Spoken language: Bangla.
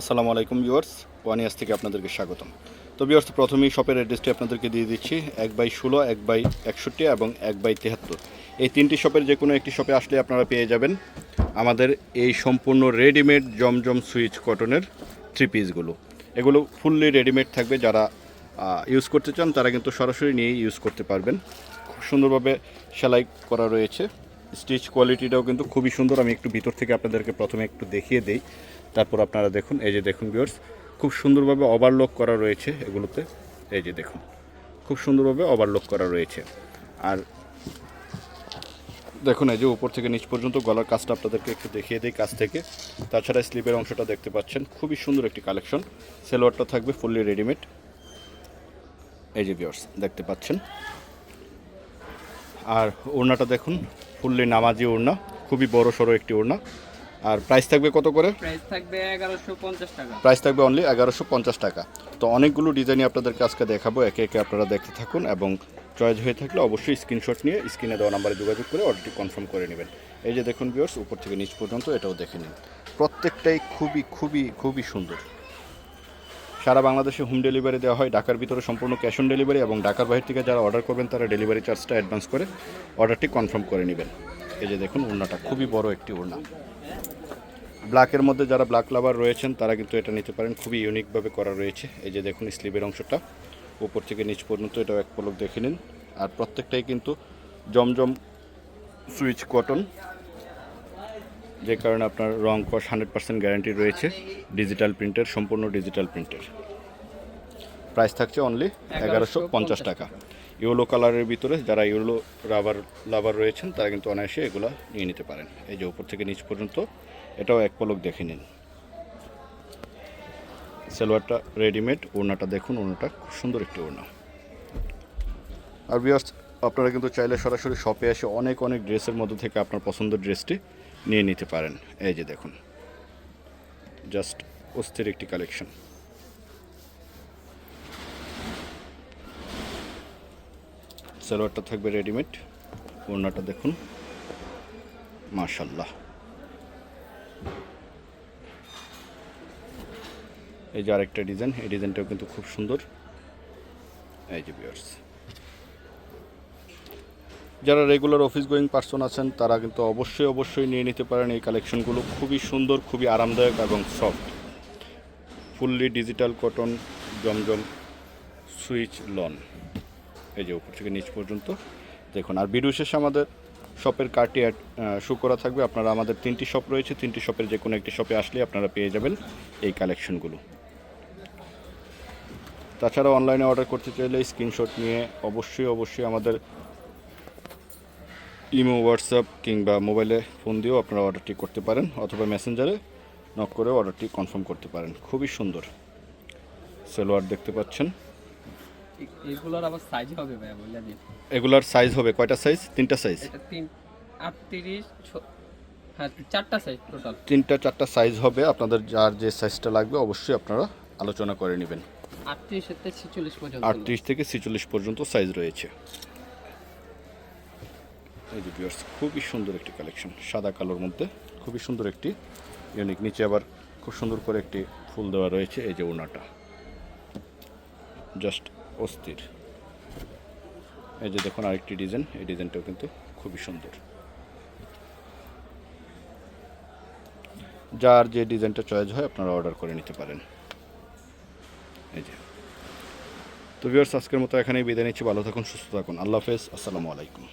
আসসালামু আলাইকুম ভিউয়ার্স, ওয়ানিয়াস থেকে আপনাদেরকে স্বাগতম। তো ভিউয়ার্স, প্রথমেই শপের অ্যাড্রেসটি আপনাদেরকে দিয়ে দিচ্ছি, এক বাই ষোলো, এক বাই একষট্টি এবং এক বাই তেহাত্তর। এই তিনটি শপের যে কোনো একটি শপে আসলে আপনারা পেয়ে যাবেন আমাদের এই সম্পূর্ণ রেডিমেড জমজম সুইচ কটনের থ্রি পিসগুলো। এগুলো ফুললি রেডিমেড থাকবে, যারা ইউজ করতে চান তারা কিন্তু সরাসরি নিয়েই ইউজ করতে পারবেন। খুব সুন্দরভাবে সেলাই করা রয়েছে। স্টিচ কোয়ালিটিটাও কিন্তু খুবই সুন্দর। আমি একটু ভিতর থেকে আপনাদেরকে প্রথমে একটু দেখিয়ে দেই। তারপর আপনারা দেখুন, এই যে দেখুন ভিউয়ার্স খুব সুন্দরভাবে ওভারলক করা রয়েছে এগুলোতে। এই যে দেখুন, খুব সুন্দরভাবে ওভারলক করা রয়েছে। আর দেখুন, এই যে উপর থেকে নিচ পর্যন্ত গলার কাজটা আপনাদেরকে একটু দেখিয়ে দিই কাছ থেকে। তাছাড়া স্লিপের অংশটা দেখতে পাচ্ছেন, খুবই সুন্দর একটি কালেকশন সেলোয়ারটা থাকবে ফুললি রেডিমেড এই যে ভিউয়ার্স দেখতে পাচ্ছেন। আর ওড়নাটা দেখুন ফুললি নামাজি ওড়না খুবই বড় সড়ো একটি ওড়না আর প্রাইস থাকবে কত করে? প্রাইস থাকবে এগারোশো পঞ্চাশ টাকা। প্রাইস থাকবে অনলি এগারোশো পঞ্চাশ টাকা। তো অনেকগুলো ডিজাইনই আপনাদেরকে আজকে দেখাবো একে একে আপনারা দেখতে থাকুন এবং চয়েস হয়ে থাকলে অবশ্যই স্ক্রিনশট নিয়ে স্ক্রিনে দেওয়া নাম্বারে যোগাযোগ করে অর্ডারটি কনফার্ম করে নেবেন। এই যে দেখুন ভিউয়ার্স উপর থেকে নিচ পর্যন্ত এটাও দেখে নিন। প্রত্যেকটাই খুবই খুবই খুবই সুন্দর। সারা বাংলাদেশে হোম ডেলিভারি দেওয়া হয়। ঢাকার ভিতরে সম্পূর্ণ ক্যাশ অন ডেলিভারি এবং ঢাকার বাইরে থেকে যারা অর্ডার করবেন, তারা ডেলিভারি চার্জটা অ্যাডভান্স করে অর্ডারটি কনফার্ম করে নেবেন। এই যে দেখুন, ওড়নাটা খুবই বড় একটি ওড়না। ব্ল্যাকের মধ্যে যারা ব্ল্যাক লাভার রয়েছেন, তারা কিন্তু এটা নিতে পারেন। খুবই ইউনিকভাবে করা রয়েছে। এই যে দেখুন স্লিভের অংশটা। উপর থেকে নিচ পর্যন্ত এটাও এক পলক দেখে নিন। আর প্রত্যেকটাই কিন্তু জমজম সুইচ কটন যে কারণে আপনার রং কস হান্ড্রেড পার্সেন্ট গ্যারান্টি রয়েছে। ডিজিটাল প্রিন্টের সম্পূর্ণ ডিজিটাল প্রিন্টের প্রাইস থাকছে অনলি এগারোশো পঞ্চাশ টাকা। ইউলো কালারের ভিতরে যারা ইউলো রাবার লাভার রয়েছেন, তারা কিন্তু অনায়াসে এগুলো নিয়ে নিতে পারেন। এই যে উপর থেকে নিচ পর্যন্ত, এটাও এক পলক দেখে নিন। সালোয়ারটা রেডিমেড ওড়নাটা দেখুন, ওড়নাটা খুব সুন্দর একটি ওড়না। আর বিয়ার্স আপনারা কিন্তু চাইলে সরাসরি শপে এসে অনেক অনেক ড্রেসের মধ্যে থেকে আপনার পছন্দের ড্রেসটি নিয়ে নিতে পারেন। এই যে দেখুন। জাস্ট অস্থির একটি কালেকশন। সালোয়ারটা থাকবে রেডিমেড। ওড়নাটা দেখুন। মাশাল্লাহ এই যে আরেকটা ডিজাইন, এই ডিজাইনটাও কিন্তু খুব সুন্দর। এই যে বিয়ার্স যারা রেগুলার অফিস গোয়িং পার্সন আছেন, তারা কিন্তু অবশ্যই অবশ্যই নিয়ে নিতে পারেন এই কালেকশনগুলো খুবই সুন্দর, খুবই আরামদায়ক এবং সফট ফুললি ডিজিটাল কটন জমজম সুইচ লন এই যে উপর থেকে নিচ পর্যন্ত। দেখুন, আর ভিডিও শেষে আমাদের শপের কার্ডটি শো করা থাকবে। আপনারা আমাদের তিনটি শপ রয়েছে। তিনটি শপের যে কোনো একটি শপে আসলে আপনারা পেয়ে যাবেন এই কালেকশনগুলো তাছাড়া অনলাইনে অর্ডার করতে চাইলে স্ক্রিনশট নিয়ে অবশ্যই অবশ্যই আমাদের ইমো হোয়াটসঅ্যাপ কিংবা মোবাইলে ফোন দিয়েও আপনারা অর্ডারটি করতে পারেন অথবা মেসেঞ্জারে নক করেও অর্ডারটি কনফার্ম করতে পারেন। খুবই সুন্দর। সেলোয়ার দেখতে পাচ্ছেন। এগুলোর আবার সাইজ হবে দিন। এগুলার সাইজ হবে কয়টা সাইজ তিনটা সাইজ তিন আটত্রিশ ছ- হ্যাঁ চারটা সাইজ টোটাল তিনটা চারটা সাইজ হবে। আপনাদের যার যে সাইজটা লাগবে অবশ্যই আপনারা আলোচনা করে নেবেন। আটত্রিশ থেকে ছিচল্লিশ পর্যন্ত। আটত্রিশ থেকে ছেচল্লিশ পর্যন্ত সাইজ রয়েছে। এই যে viewers, খুবই সুন্দর একটি কালেকশন সাদা কালোর মধ্যে। খুবই সুন্দর একটি ইউনিক নিচে আবার খুব সুন্দর করে একটি ফুল দেওয়া রয়েছে এই যে ওনাটা। জাস্ট অস্থির। এই যে দেখুন আরেকটি ডিজাইন এই ডিজাইনটাও কিন্তু খুবই সুন্দর। যার যে ডিজাইনটা চয়েস হয় আপনারা অর্ডার করে নিতে পারেন। এই যে। তো ভিউয়ার্স আজকের মতো এখানেই বিদায় নিচ্ছি। ভালো থাকুন সুস্থ থাকুন। আল্লাহ হাফেজ। আসসালামু আলাইকুম।